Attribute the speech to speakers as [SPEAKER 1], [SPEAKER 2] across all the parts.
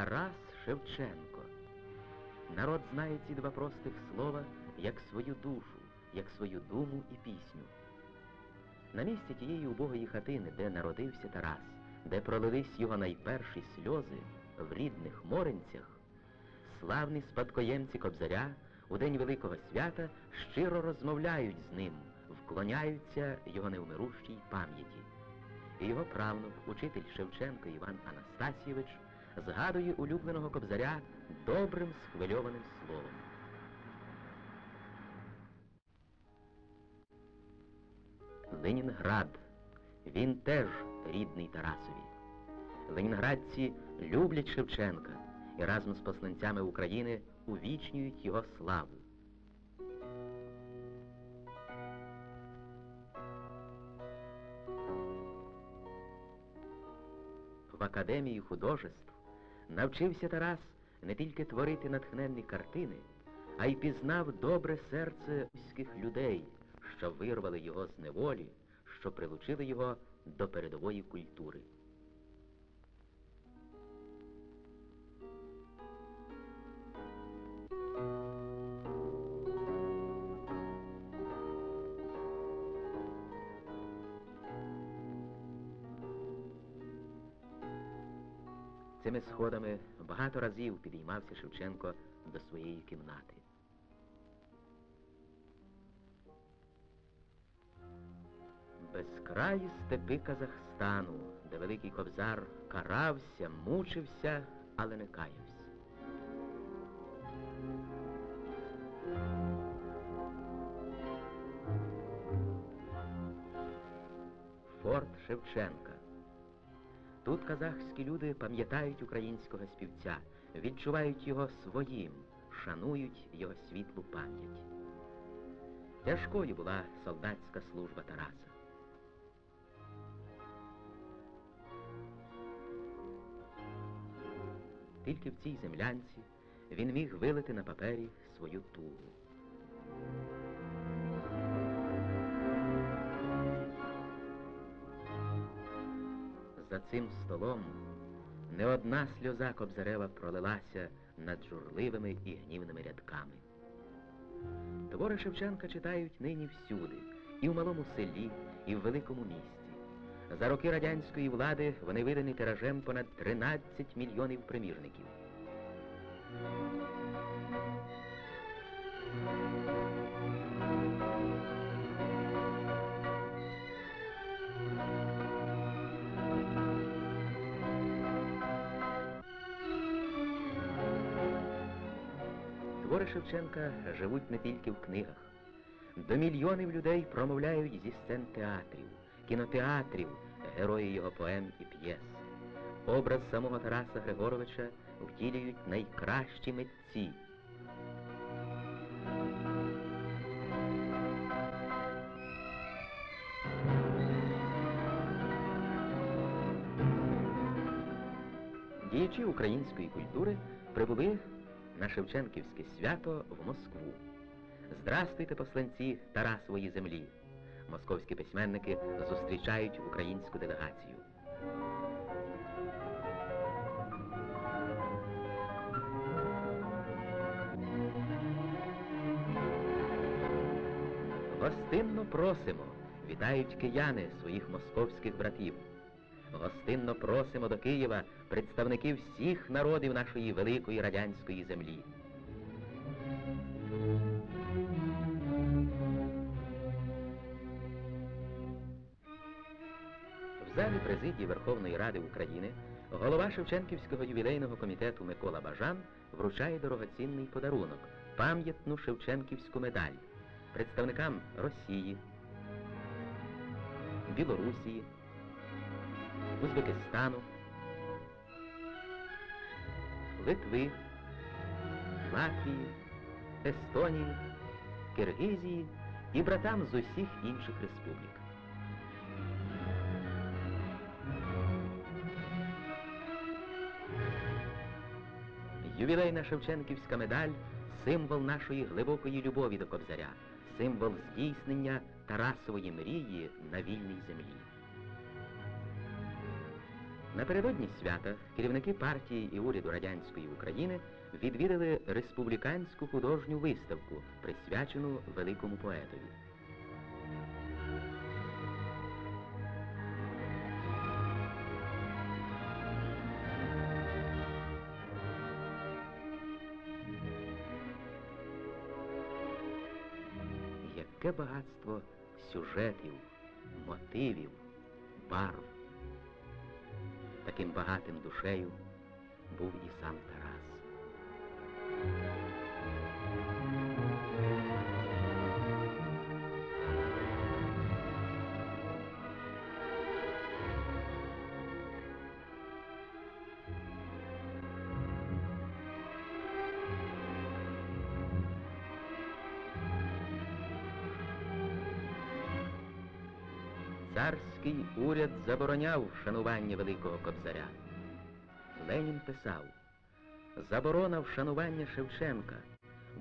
[SPEAKER 1] Тарас Шевченко. Народ знає ці два простих слова як свою душу, як свою думу і пісню. На місці тієї убогої хатини, де народився Тарас, де пролились його найперші сльози в рідних моренцях, славні спадкоємці Кобзаря у день Великого свята щиро розмовляють з ним, вклоняються його невмирущій пам'яті. І його правнук, учитель Шевченко Іван Анастасійович, згадує улюбленого кобзаря добрим схвильованим словом. Ленінград. Він теж рідний Тарасові. Ленінградці люблять Шевченка і разом з посланцями України увічнюють його славу. В Академії художеств навчився Тарас не тільки творити натхненні картини, а й пізнав добре серце руських людей, що вирвали його з неволі, що прилучили його до передової культури. Цими сходами багато разів підіймався Шевченко до своєї кімнати. Безкраї степи Казахстану, де великий кобзар карався, мучився, але не каявся. Форт Шевченка. Тут казахські люди пам'ятають українського співця, відчувають його своїм, шанують його світлу пам'ять. Тяжкою була солдатська служба Тараса. Тільки в цій землянці він міг вилити на папері свою тугу. За цим столом не одна сльоза Кобзарева пролилася над журливими і гнівними рядками. Твори Шевченка читають нині всюди, і в малому селі, і в великому місті. За роки радянської влади вони видані тиражем понад 13 мільйонів примірників. Твори Шевченка живуть не тільки в книгах. До мільйонів людей промовляють зі сцен театрів, кінотеатрів, герої його поем і п'єс. Образ самого Тараса Григоровича втілюють найкращі митці. Діячі української культури прибули на Шевченківське свято в Москву. Здрастуйте, посланці Тарасової землі. Московські письменники зустрічають українську делегацію. Гостинно просимо, вітають кияни своїх московських братів. Гостинно просимо до Києва представників всіх народів нашої великої радянської землі. В залі президії Верховної Ради України голова Шевченківського ювілейного комітету Микола Бажан вручає дорогоцінний подарунок пам'ятну Шевченківську медаль представникам Росії, Білорусії, Узбекистану, Литви, Латвії, Естонії, Киргизії і братам з усіх інших республік. Ювілейна Шевченківська медаль символ нашої глибокої любові до Кобзаря, символ здійснення Тарасової мрії на вільній землі. Напередодні свята керівники партії і уряду радянської України відвідали республіканську художню виставку, присвячену великому поетові. Яке багатство сюжетів, мотивів, барв. Таким багатим душею був і сам Тарас. Царський уряд забороняв вшанування Великого Кобзаря. Ленін писав, заборона вшанування Шевченка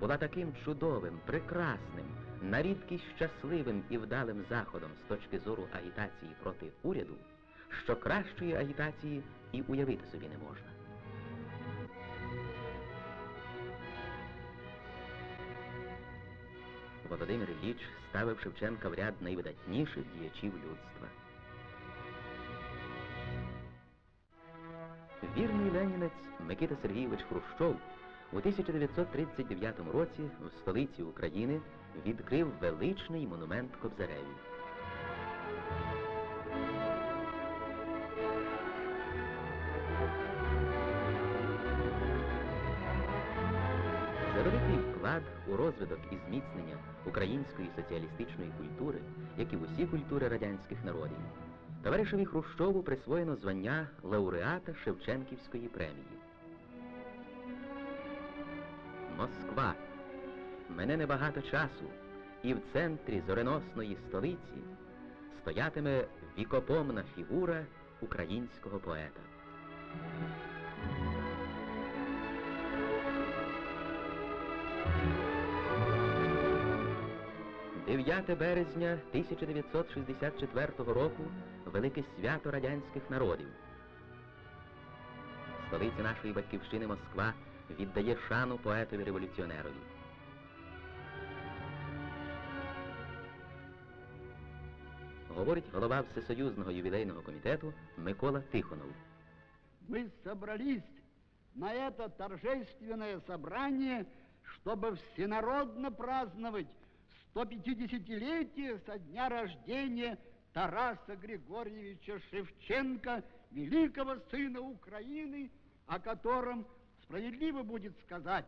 [SPEAKER 1] була таким чудовим, прекрасним, на рідкість щасливим і вдалим заходом з точки зору агітації проти уряду, що кращої агітації і уявити собі не можна. Володимир Ілліч ставив Шевченка в ряд найвидатніших діячів людства. Вірний ленінець Микита Сергійович Хрущов у 1939 році в столиці України відкрив величний монумент Кобзареві. Вклад у розвиток і зміцнення української соціалістичної культури, як і в усі культури радянських народів, товаришеві Хрущову присвоєно звання лауреата Шевченківської премії. Москва. Мене небагато часу, і в центрі зореносної столиці стоятиме вікопомна фігура українського поета. 9 березня 1964 року велике свято радянських народів. Столиця нашої батьківщини Москва віддає шану поетові революціонерові. Говорить голова Всесоюзного ювілейного комітету Микола Тихонов.
[SPEAKER 2] мы собрались на это торжественное собрание, чтобы всенародно праздновать 150-летие со дня рождения Тараса Григорьевича Шевченко, великого сына Украины, о котором справедливо будет сказать,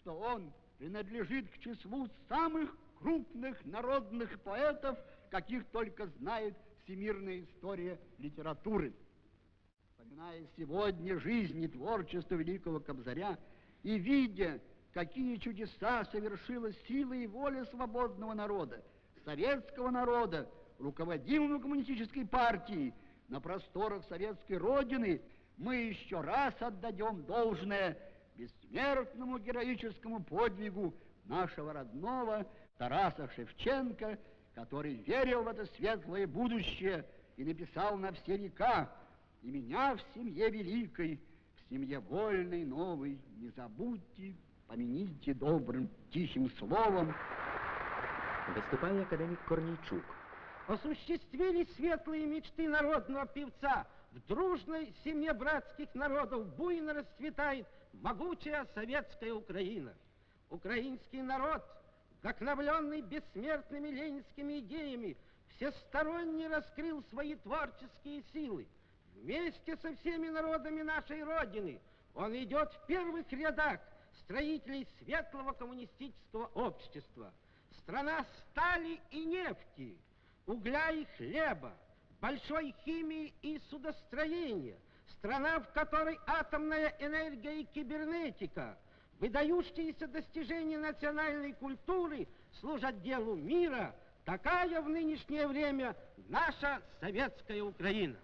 [SPEAKER 2] что он принадлежит к числу самых крупных народных поэтов, каких только знает всемирная история литературы. Вспоминая сегодня жизнь и творчество великого Кобзаря и видя, какие чудеса совершила сила и воля свободного народа, советского народа, руководимого коммунистической партией на просторах советской родины, мы еще раз отдадем должное бессмертному героическому подвигу нашего родного Тараса Шевченко, который верил в это светлое будущее и написал на все века и меня в семье великой, в семье вольной новой, не забудьте, помяните добрым тихим словом.
[SPEAKER 1] Виступає академік Корнійчук.
[SPEAKER 3] осуществились светлые мечты народного певца. В дружной семье братских народов буйно расцветает могучая советская Украина. Украинский народ, вдохновленный бессмертными ленинскими идеями, всесторонне раскрыл свои творческие силы. Вместе со всеми народами нашей Родины он идет в первых рядах строителей светлого коммунистического общества. Страна стали и нефти, угля и хлеба, большой химии и судостроения, страна, в которой атомная энергия и кибернетика, выдающиеся достижения национальной культуры служат делу мира, такая в нынешнее время наша советская Украина.